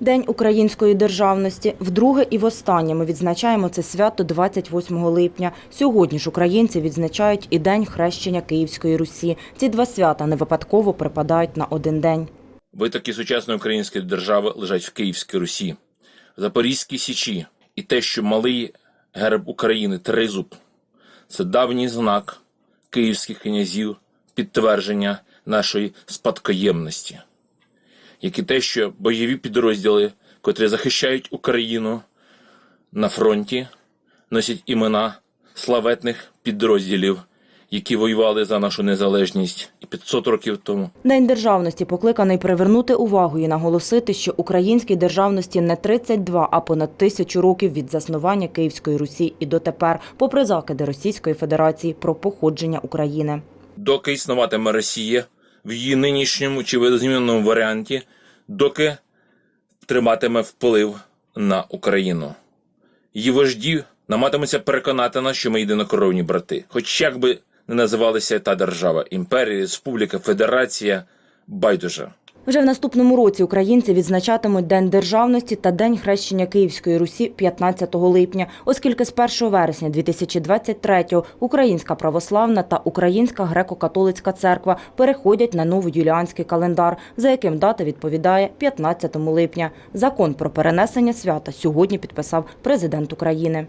День української державності. Вдруге і востаннє ми відзначаємо це свято 28 липня. Сьогодні ж українці відзначають і День хрещення Київської Русі. Ці два свята не випадково припадають на один день. Витоки сучасної української держави лежать в Київській Русі, Запорізькій Січі. І те, що малий герб України тризуб це давній знак київських князів, підтвердження нашої спадкоємності, як і те, що бойові підрозділи, котрі захищають Україну на фронті, носять імена славетних підрозділів, які воювали за нашу незалежність і 500 років тому, День державності покликаний привернути увагу і наголосити, що українській державності не 32, а понад тисячу років від заснування Київської Русі і дотепер, попри закиди Російської Федерації про походження України. доки існуватиме Росія в її нинішньому чи видозміненому варіанті, доки триматиме вплив на Україну. Її вожді намагатимуться переконати нас, що ми єдинокровні брати. Хоч як би не називалася та держава імперія, республіка, федерація, байдуже. Вже в наступному році українці відзначатимуть День державності та День хрещення Київської Русі 15 липня, оскільки з 1 вересня 2023-го Українська православна та Українська греко-католицька церква переходять на новоюліанський календар, за яким дата відповідає 15 липня. Закон про перенесення свята сьогодні підписав президент України.